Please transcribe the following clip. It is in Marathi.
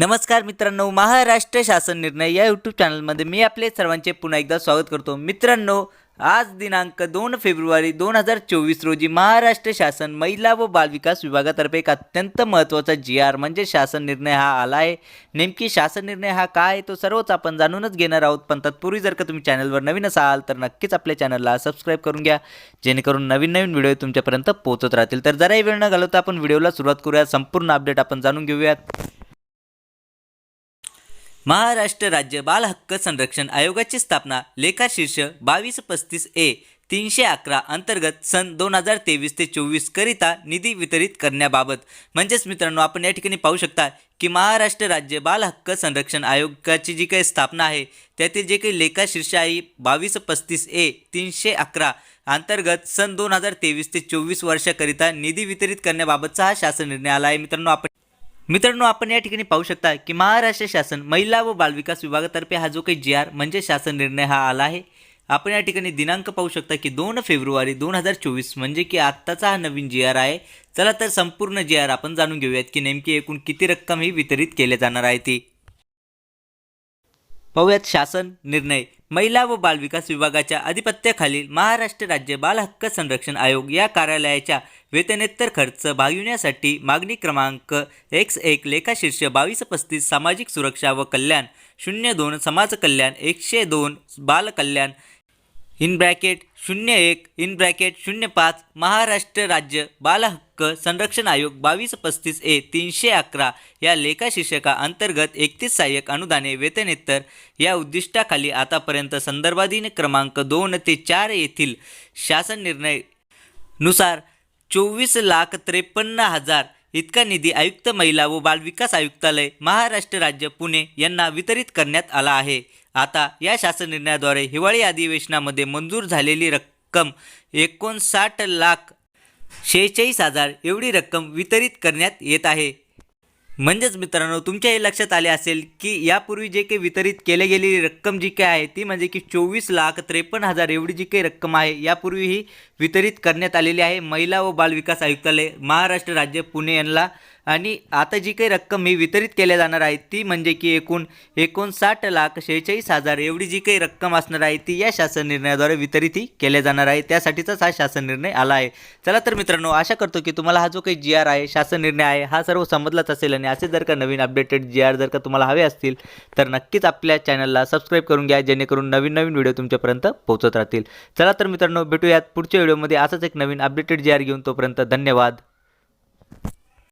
नमस्कार मित्रांनो महाराष्ट्र शासन निर्णय या यूट्यूब चॅनलमध्ये मी आपले सर्वांचे पुन्हा एकदा स्वागत करतो. मित्रांनो आज दिनांक दोन फेब्रुवारी दोन हजार चोवीस रोजी महाराष्ट्र शासन महिला व बालविकास विभागातर्फे एक अत्यंत महत्त्वाचा जी आर म्हणजे शासन निर्णय हा आला आहे. नेमकी शासन निर्णय हा काय आहे तो सर्वच आपण जाणूनच घेणार आहोत. पण तत्पूर्वी जर का तुम्ही चॅनलवर नवीन असाल तर नक्कीच आपल्या चॅनलला सबस्क्राईब करून घ्या. जेणेकरून नवीन नवीन व्हिडिओ तुमच्यापर्यंत पोहोचत राहतील. तर जराही वेळ न घालवता आपण व्हिडिओला सुरुवात करूया. संपूर्ण अपडेट आपण जाणून घेऊयात. महाराष्ट्र राज्य बाल हक्क संरक्षण आयोगाची स्थापना लेखा शीर्ष बावीस पस्तीस ए तीनशे अकरा अंतर्गत सन दोन हजार तेवीस ते चोवीस करिता निधी वितरित करण्याबाबत. म्हणजेच मित्रांनो आपण या ठिकाणी पाहू शकता की महाराष्ट्र राज्य बाल हक्क संरक्षण आयोगाची जी काही स्थापना आहे त्यातील जे काही लेखा शीर्ष आहे बावीस पस्तीस ए तीनशे अकरा अंतर्गत सन दोन हजार तेवीस ते चोवीस वर्षाकरिता निधी वितरित करण्याबाबतचा हा शासन निर्णय आला आहे. मित्रांनो आपण मित्रांनो आपण या ठिकाणी पाहू शकता की महाराष्ट्र शासन महिला व बालविकास विभागातर्फे हा जो काही जी आर म्हणजे शासन निर्णय हा आला आहे. आपण या ठिकाणी दिनांक पाहू शकता की दोन फेब्रुवारी दोन हजार चोवीस म्हणजे की आत्ताचा हा नवीन जी आर आहे. चला तर संपूर्ण जी आर आपण जाणून घेऊयात की नेमकी एकूण किती रक्कम ही वितरित केले जाणार आहे ती. पाहूयात शासन निर्णय. महिला व बालविकास विभागाच्या अधिपत्याखालील महाराष्ट्र राज्य बाल हक्क संरक्षण आयोग या कार्यालयाच्या वेतनेत्तर खर्च भागविण्यासाठी मागणी क्रमांक एक्स एक लेखाशीर्ष बावीस पस्तीस सामाजिक सुरक्षा व कल्याण शून्य दोन समाज कल्याण एकशे दोन बालकल्याण इन ब्रॅकेट शून्य एक इन ब्रॅकेट शून्य पाच महाराष्ट्र राज्य बाल हक्क संरक्षण आयोग बावीस पस्तीस ए तीनशे अकरा या लेखाशीर्षका अंतर्गत एकतीस सहाय्यक अनुदाने वेतनेत्तर या उद्दिष्टाखाली आतापर्यंत संदर्भाधीन क्रमांक दोन ते चार येथील शासन निर्णयनुसार चोवीस लाख त्रेपन्न हजार इतका निधी आयुक्त महिला व बालविकास आयुक्तालय महाराष्ट्र राज्य पुणे यांना वितरित करण्यात आला आहे. आता या शासन निर्णयाद्वारे हिवाळी अधिवेशनामध्ये मंजूर झालेली रक्कम एकोणसाठ लाख शेहेचाळीस हजार एवढी रक्कम वितरित करण्यात येत आहे. म्हणजेच मित्रांनो तुमच्या हे लक्षात आले असेल की यापूर्वी जे काही वितरित केले गेलेली रक्कम जी काय आहे ती म्हणजे की चोवीस लाख त्रेपन्न हजार एवढी जी काही रक्कम आहे यापूर्वी ही वितरित करण्यात आलेली आहे. महिला व बालविकास आयुक्तालय महाराष्ट्र राज्य पुणे यांना. आणि आता जी काही रक्कम ही वितरित केल्या जाणार आहे ती म्हणजे की एकूण एकोणसाठ लाख शेहेचाळीस हजार एवढी जी काही रक्कम असणार आहे ती या शासन निर्णयाद्वारे वितरितही केल्या जाणार आहे. त्यासाठीचाच हा शासन निर्णय आला आहे. चला तर मित्रांनो आशा करतो की तुम्हाला हा जो काही जी आर आहे शासन निर्णय आहे हा सर्व समजलाच असेल. आणि असे जर का नवीन अपडेटेड जी आर जर का तुम्हाला हवे असतील तर नक्कीच आपल्या चॅनलला सबस्क्राईब करून घ्या जेणेकरून नवीन नवीन व्हिडिओ तुमच्यापर्यंत पोहोचत राहतील. चला तर मित्रांनो भेटूयात पुढच्या व्हिडिओमध्ये असंच एक नवीन अपडेटेड जी आर घेऊन तोपर्यंत धन्यवाद.